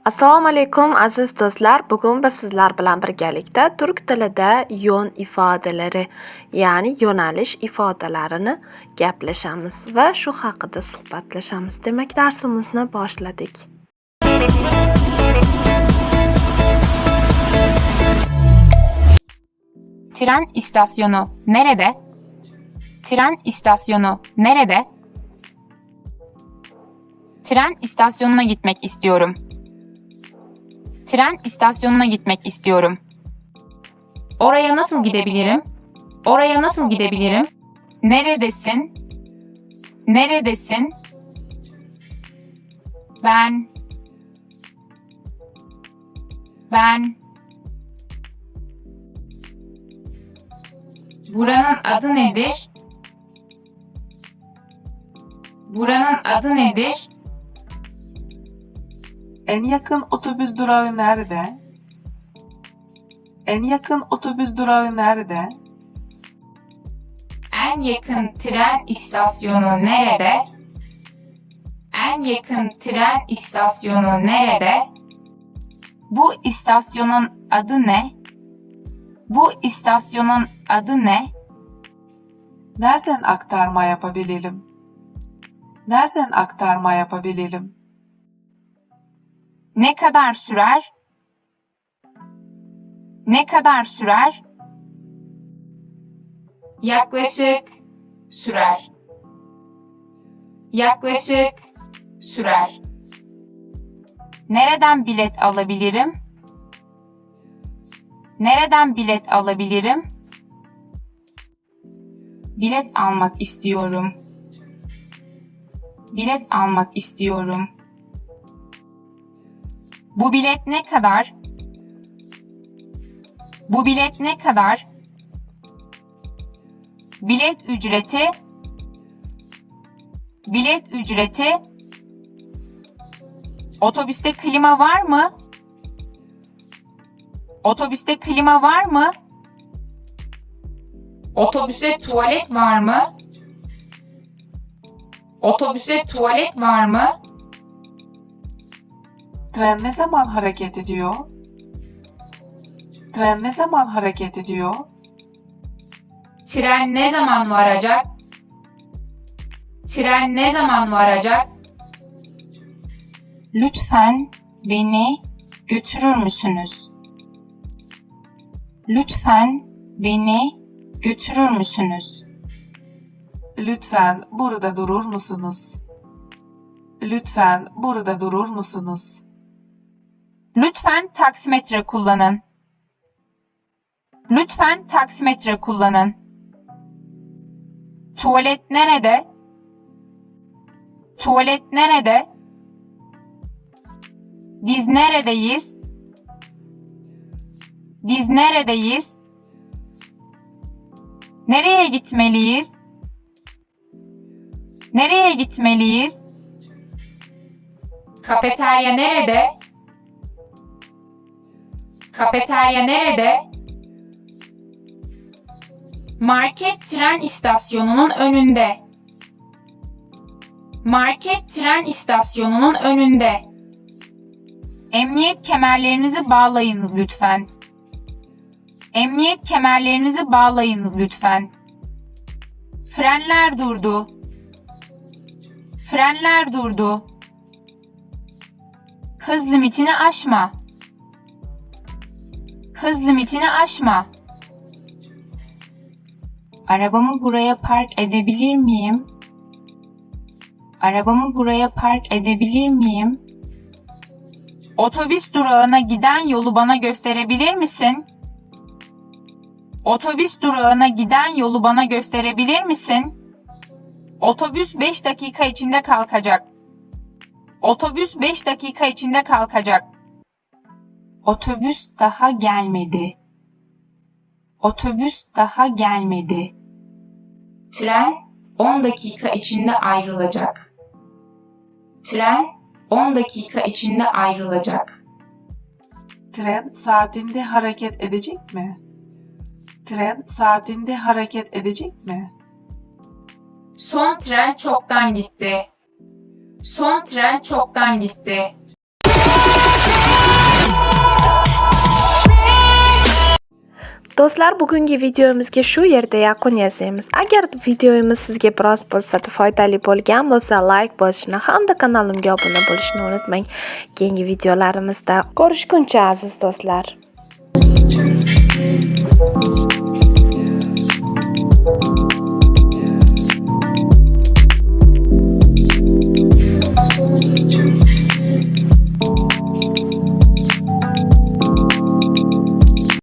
Assalomu alaykum aziz do'stlar. Bugun biz sizlar bilan birgalikda turk tilida yo'n ifodalari, ya'ni yo'nalish ifodalarini gaplashamiz va shu haqida suhbatlashamiz. Demak, darsimizni boshladik. Tren istasyonu nerede? Tren istasyonu nerede? Tren istasyonuna gitmek istiyorum. Tren istasyonuna gitmek istiyorum. Oraya nasıl gidebilirim? Oraya nasıl gidebilirim? Neredesin? Neredesin? Ben Ben Buranın adı nedir? Buranın adı nedir? En yakın otobüs durağı nerede? En yakın otobüs durağı nerede? En yakın tren istasyonu nerede? En yakın tren istasyonu nerede? Bu istasyonun adı ne? Bu istasyonun adı ne? Nereden aktarma yapabilirim? Nereden aktarma yapabilirim? Ne kadar sürer? Ne kadar sürer? Yaklaşık sürer. Yaklaşık sürer. Nereden bilet alabilirim? Nereden bilet alabilirim? Bilet almak istiyorum. Bilet almak istiyorum. Bu bilet ne kadar? Bu bilet ne kadar? Bilet ücreti Bilet ücreti Otobüste klima var mı? Otobüste klima var mı? Otobüste tuvalet var mı? Otobüste tuvalet var mı? Tren ne zaman hareket ediyor? Tren ne zaman hareket ediyor? Tren ne zaman varacak? Tren ne zaman varacak? Lütfen beni götürür müsünüz? Lütfen beni götürür müsünüz? Lütfen burada durur musunuz? Lütfen burada durur musunuz? Lütfen taksimetre kullanın. Lütfen taksimetre kullanın. Tuvalet nerede? Tuvalet nerede? Biz neredeyiz? Biz neredeyiz? Nereye gitmeliyiz? Nereye gitmeliyiz? Kafeterya nerede? Kafeterya nerede? Market tren istasyonunun önünde. Market tren istasyonunun önünde. Emniyet kemerlerinizi bağlayınız lütfen. Emniyet kemerlerinizi bağlayınız lütfen. Frenler durdu. Frenler durdu. Hız limitini aşma. Hız limitini aşma. Arabamı buraya park edebilir miyim? Arabamı buraya park edebilir miyim? Otobüs durağına giden yolu bana gösterebilir misin? Otobüs durağına giden yolu bana gösterebilir misin? Otobüs 5 dakika içinde kalkacak. Otobüs 5 dakika içinde kalkacak. Otobüs daha gelmedi. Otobüs daha gelmedi. Tren 10 dakika içinde ayrılacak. Tren 10 dakika içinde ayrılacak. Tren saatinde hareket edecek mi? Tren saatinde hareket edecek mi? Son tren çoktan gitti. Son tren çoktan gitti. Do'stlar, bugungi videomizga shu yerda yakun yasaymiz. Agar videomiz sizga biroz bo'lsa foydali bo'lgan bo'lsa, like bosishni hamda kanalimga obuna bo'lishni unutmang. Keyingi videolarimizda ko'rishguncha aziz do'stlar.